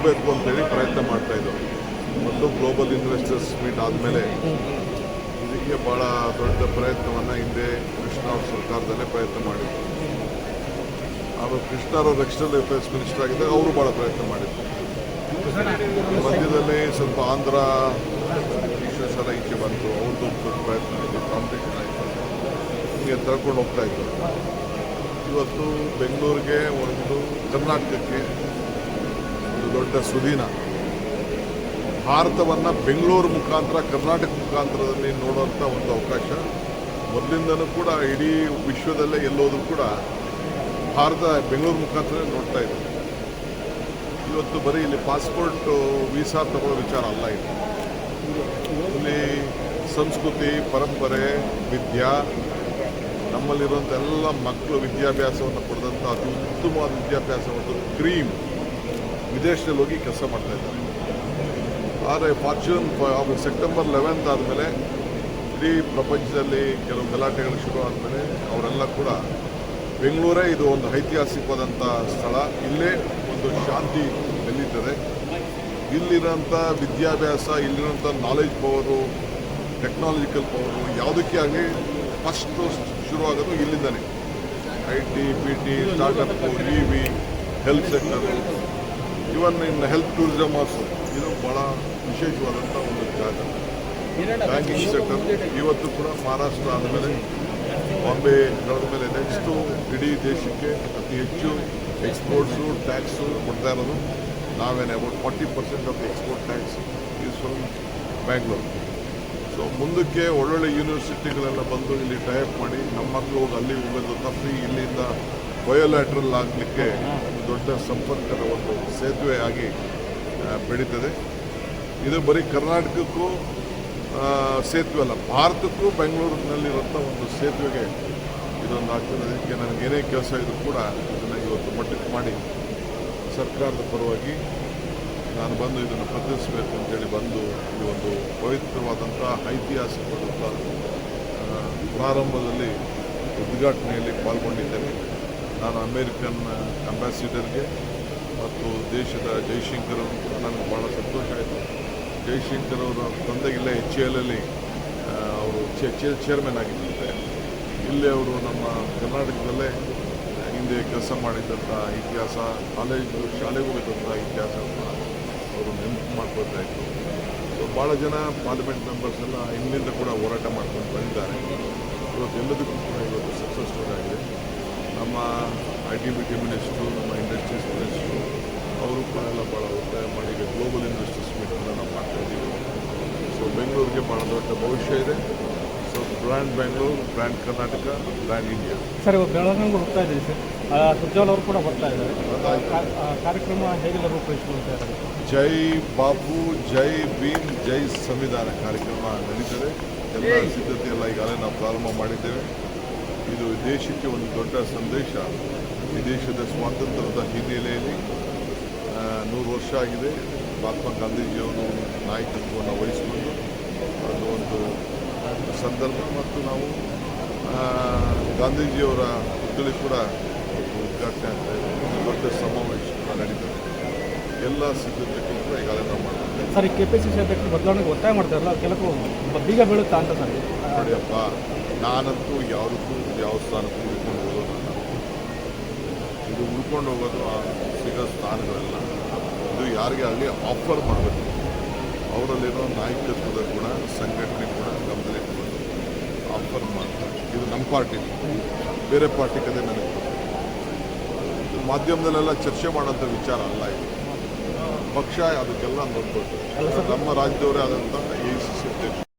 ಹೋಗಬೇಕು ಅಂತೇಳಿ ಪ್ರಯತ್ನ ಮಾಡ್ತಾ ಇದ್ದವು ಮತ್ತು ಗ್ಲೋಬಲ್ ಇನ್ವೆಸ್ಟರ್ಸ್ ಮೀಟ್ ಆದಮೇಲೆ ಇದಕ್ಕೆ ಭಾಳ ದೊಡ್ಡ ಪ್ರಯತ್ನವನ್ನು ಹಿಂದೆ ಕೃಷ್ಣ ಅವ್ರ ಸರ್ಕಾರದಲ್ಲೇ ಪ್ರಯತ್ನ ಮಾಡಿದ್ರು. ಆಮೇಲೆ ಕೃಷ್ಣ ಅವರು ಎಕ್ಸ್ಟರ್ನಲ್ ಅಫೇರ್ಸ್ ಮಿನಿಸ್ಟರ್ ಆಗಿದ್ದಾಗ ಅವರು ಭಾಳ ಪ್ರಯತ್ನ ಮಾಡಿದ್ರು. ಮಧ್ಯದಲ್ಲಿ ಸ್ವಲ್ಪ ಆಂಧ್ರ ಸಲ ಈಚೆ ಬಂತು. ಅವ್ರದ್ದು ಪ್ರಯತ್ನ ಆಯಿತು ಕಾಂಪಿಟೇಷನ್ ಆಯಿತು ಹೀಗೆ ತಳ್ಕೊಂಡು ಹೋಗ್ತಾ ಇತ್ತು ಇವತ್ತು ಬೆಂಗಳೂರಿಗೆ ಒಂದು ಕರ್ನಾಟಕಕ್ಕೆ ದೊಡ್ಡ ಸುದಿನ. ಭಾರತವನ್ನು ಬೆಂಗಳೂರು ಮುಖಾಂತರ, ಕರ್ನಾಟಕ ಮುಖಾಂತರದಲ್ಲಿ ನೋಡುವಂಥ ಒಂದು ಅವಕಾಶ. ಮೊದಲಿಂದನೂ ಕೂಡ ಇಡೀ ವಿಶ್ವದಲ್ಲೇ ಎಲ್ಲೋದ್ರೂ ಕೂಡ ಭಾರತ ಬೆಂಗಳೂರು ಮುಖಾಂತರ ನೋಡ್ತಾ ಇದೆ. ಇವತ್ತು ಬರೀ ಇಲ್ಲಿ ಪಾಸ್ಪೋರ್ಟು ವೀಸಾ ತಗೊಳ್ಳೋ ವಿಚಾರ ಅಲ್ಲ ಇದು. ಇಲ್ಲಿ ಸಂಸ್ಕೃತಿ, ಪರಂಪರೆ, ವಿದ್ಯಾ ನಮ್ಮಲ್ಲಿರುವಂಥ ಎಲ್ಲ ಮಕ್ಕಳು ವಿದ್ಯಾಭ್ಯಾಸವನ್ನು ಪಡೆದಂಥ ಅತಿ ಉತ್ತಮವಾದ ವಿದ್ಯಾಭ್ಯಾಸ ಮತ್ತು ಕ್ರೀಮ್ ವಿದೇಶದಲ್ಲಿ ಹೋಗಿ ಕೆಲಸ ಮಾಡ್ತಾ ಇದ್ದಾರೆ ಆದರೆ ಫಾರ್ಚೂನ್ ಸೆಪ್ಟೆಂಬರ್ ಲೆವೆಂತ್ ಆದಮೇಲೆ ಇಡೀ ಪ್ರಪಂಚದಲ್ಲಿ ಕೆಲವು ಗಲಾಟೆಗಳು ಶುರು ಆದಮೇಲೆ ಅವರೆಲ್ಲ ಕೂಡ ಬೆಂಗಳೂರೇ ಇದು ಒಂದು ಐತಿಹಾಸಿಕವಾದಂಥ ಸ್ಥಳ. ಇಲ್ಲೇ ಒಂದು ಶಾಂತಿ ನೆಲೀತದೆ ಇಲ್ಲಿರೋಂಥ ವಿದ್ಯಾಭ್ಯಾಸ ಇಲ್ಲಿರೋಂಥ ನಾಲೆಜ್ ಪವರು ಟೆಕ್ನಾಲಜಿಕಲ್ ಪವರು ಯಾವುದಕ್ಕೆ ಆಗಲಿ ಫಸ್ಟು ಶುರುವಾಗೋದು ಇಲ್ಲಿಂದನೇ. I T P T startup E V health sector even in health tourism also ಇದು ಭಾಳ ವಿಶೇಷವಾದಂಥ ಒಂದು ಜಾಗ. ಬ್ಯಾಂಕಿಂಗ್ ಸೆಕ್ಟರ್ ಇವತ್ತು ಕೂಡ ಮಹಾರಾಷ್ಟ್ರ ಆದಮೇಲೆ ಬಾಂಬೆ ನಡೆದ ಮೇಲೆ ನೆಕ್ಸ್ಟು ಇಡೀ ದೇಶಕ್ಕೆ ಅತಿ ಹೆಚ್ಚು ಎಕ್ಸ್ಪೋರ್ಟ್ಸು ಟ್ಯಾಕ್ಸು ಕೊಡ್ತಾ ಇರೋದು. ನಾವೇನೆ about forty percent of export tax is from Bangalore so ಮುಂದಕ್ಕೆ ಒಳ್ಳೊಳ್ಳೆ ಯೂನಿವರ್ಸಿಟಿಗಳೆಲ್ಲ ಬಂದು ಇಲ್ಲಿ ಟೈಪ್ ಮಾಡಿ ನಮ್ಮ ಮಕ್ಕಳು ಹೋಗಿ ಅಲ್ಲಿ ಹೋಗೋದು ತಪ್ಪಿ ಇಲ್ಲಿಂದ ಬಯೋಲ್ಯಾಟ್ರಲ್ ಆಗಲಿಕ್ಕೆ ದೊಡ್ಡ ಸಂಪರ್ಕದ ಒಂದು ಸೇತುವೆ ಆ, ಬೆಳೀತದೆ. ಇದು ಬರೀ ಕರ್ನಾಟಕಕ್ಕೂ ಸೇತುವೆ ಅಲ್ಲ ಭಾರತಕ್ಕೂ ಬೆಂಗಳೂರಿನಲ್ಲಿರುವಂಥ ಒಂದು ಸೇತುವೆಗೆ ಇದೊಂದು ಆಗ್ತದೆ. ಅದಕ್ಕೆ ನನಗೆ ಏನೇ ಕೆಲಸ ಇದ್ರೂ ಕೂಡ ಇದನ್ನು ಇವತ್ತು ಮಟ್ಟಕ್ಕೆ ಮಾಡಿ ಸರ್ಕಾರದ ಪರವಾಗಿ ನಾನು ಬಂದು ಇದನ್ನು ಪ್ರತಿನಿಧಿಸಬೇಕು ಅಂತೇಳಿ ಬಂದು ಈ ಒಂದು ಪವಿತ್ರವಾದಂಥ ಐತಿಹಾಸಿಕವಾದಂಥ ಪ್ರಾರಂಭದಲ್ಲಿ ಉದ್ಘಾಟನೆಯಲ್ಲಿ ಪಾಲ್ಗೊಂಡಿದ್ದೇನೆ. ನಾನು ಅಮೇರಿಕನ್ ಅಂಬಾಸಿಡರ್ಗೆ ಮತ್ತು ದೇಶದ ಜೈಶಂಕರ್ ನನಗೆ ಭಾಳ ಸಂತೋಷ ಆಯಿತು. ಜೈಶಂಕರ್ ಅವರ ತಂದೆಗಿಲ್ಲ ಎಚ್ ಎಲ್ ಅಲ್ಲಿ ಅವರು ಚೇರ್ಮನ್ ಆಗಿದ್ದಂತೆ. ಇಲ್ಲಿ ಅವರು ನಮ್ಮ ಕರ್ನಾಟಕದಲ್ಲೇ ಹಿಂದೆ ಕೆಲಸ ಮಾಡಿದ್ದಂಥ ಇತಿಹಾಸ, ಕಾಲೇಜು, ಶಾಲೆಗೆ ಹೋಗಿದ್ದಂಥ ಇತಿಹಾಸವನ್ನು ಅವರು ನೆನಪು ಮಾಡ್ಕೊಳ್ತಾ ಭಾಳ ಜನ ಪಾರ್ಲಿಮೆಂಟ್ ಮೆಂಬರ್ಸ್ ಎಲ್ಲ ಹಿಂದಿಂದ ಕೂಡ ಹೋರಾಟ ಮಾಡ್ಕೊಂಡು ಬಂದಿದ್ದಾರೆ. ಇವತ್ತು ಎಲ್ಲದಕ್ಕೂ ಕೂಡ ಇವತ್ತು ಸಕ್ಸಸ್ ಸ್ಟೋರಿ ಆಗಿದೆ. ನಮ್ಮ I T B T minister ನಮ್ಮ ಇಂಡಸ್ಟ್ರೀಸ್ ಮಿನಿಸ್ಟ್ರು ಅವರು ಕೂಡ ಎಲ್ಲ ಭಾಳ ಒತ್ತಾಯ ಮಾಡಿ ಈಗ ಗ್ಲೋಬಲ್ ಇನ್ವೆಸ್ಟರ್ಸ್ ಮೀಟ್ ಕೂಡ ನಾವು ಮಾಡ್ತಾಯಿದ್ದೀವಿ ಸೊ ಬೆಂಗಳೂರಿಗೆ ಭಾಳ ದೊಡ್ಡ ಭವಿಷ್ಯ ಇದೆ. So brand Bengaluru brand Karnataka brand India sir ಇವಾಗ ಬೆಳಗಾವಿಗೆ ಹೋಗ್ತಾ ಇದ್ದೀವಿ ಸರ್ ಆ, ಸುಜ್ವಾಲ್ ಅವರು ಕೂಡ ಬರ್ತಾ ಇದ್ದಾರೆ. ಕಾರ್ಯಕ್ರಮ ಹೇಗೆಲ್ಲ ರೂಪುರೇಷಿಕೊಳ್ತಾ ಇದ್ದಾರೆ? ಜೈ ಬಾಬು ಜೈ ಭೀಮ್ ಜೈ ಸಂವಿಧಾನ ಕಾರ್ಯಕ್ರಮ ನಡೀತದೆ. ಎಲ್ಲ ಸಿದ್ಧತೆ ಎಲ್ಲ ಈಗಾಗಲೇ ನಾವು ಪ್ರಾರಂಭ ಮಾಡಿದ್ದೇವೆ. ಇದು ದೇಶಕ್ಕೆ ಒಂದು ದೊಡ್ಡ ಸಂದೇಶ. ಈ ದೇಶದ ಸ್ವಾತಂತ್ರ್ಯದ ಹಿನ್ನೆಲೆಯಲ್ಲಿ ನೂರು ವರ್ಷ ಆಗಿದೆ. ಮಹಾತ್ಮ ಗಾಂಧೀಜಿಯವರು ನಾಯಕತ್ವವನ್ನು ವಹಿಸಿಕೊಂಡು ಅದು ಒಂದು ಸಂದರ್ಭ ಮತ್ತು ನಾವು ಗಾಂಧೀಜಿಯವರ ಪುತ್ಥಳಿ ಕೂಡ ಉದ್ಘಾಟನೆ ಆಗ್ತಾ ಇದೆ ದೊಡ್ಡ ಸಮಾವೇಶ ಕೂಡ ನಡೀತದೆ. ಎಲ್ಲ ಸಿದ್ಧತೆಗಳು ಕೂಡ ಈಗಾಗಲೇ ನಾವು ಸರ್ ಈ ಕೆ ಪಿ ಸಿ ಸಿ ಅಧ್ಯಕ್ಷರು ಬದಲಾವಣೆಗೆ ಒತ್ತಾಯ ಮಾಡ್ತಾರಲ್ಲ ಕೆಲವು ಬೀಗ ಬೀಳುತ್ತಾ ಅಂತ ಸರ್. ನೋಡಿಯಪ್ಪ ನಾನಂತೂ ಯಾವುದಕ್ಕೂ ಯಾವ ಸ್ಥಾನಕ್ಕೂ ಉಳ್ಕೊಂಡು ಹೋಗೋದು. ಇದು ಉಳ್ಕೊಂಡು ಹೋಗೋದು ಆ ಸಿಗೋ ಸ್ಥಾನಗಳೆಲ್ಲ. ಇದು ಯಾರಿಗೆ ಅಲ್ಲಿ ಆಫರ್ ಮಾಡಬೇಕು. ಅವರಲ್ಲಿರೋ ನಾಯಕತ್ವದ ಗುಣ, ಸಂಘಟನೆ ಗುಣ ಗಮನದಲ್ಲಿಟ್ಕೊಂಡು ಆಫರ್ ಮಾಡ್ತಾರೆ. ಇದು ನಮ್ಮ ಪಾರ್ಟಿ ಬೇರೆ ಪಾರ್ಟಿ ಕತೆ ನನಗೆ ಮಾಧ್ಯಮದಲ್ಲೆಲ್ಲ ಚರ್ಚೆ ಮಾಡೋಂಥ ವಿಚಾರ ಅಲ್ಲ ಇದು. ಪಕ್ಷ ಅದಕ್ಕೆಲ್ಲ ನೋಡ್ಬೋದು. ನಮ್ಮ ರಾಜ್ಯದವರೇ ಆದಂಥ ಎ ಸಿ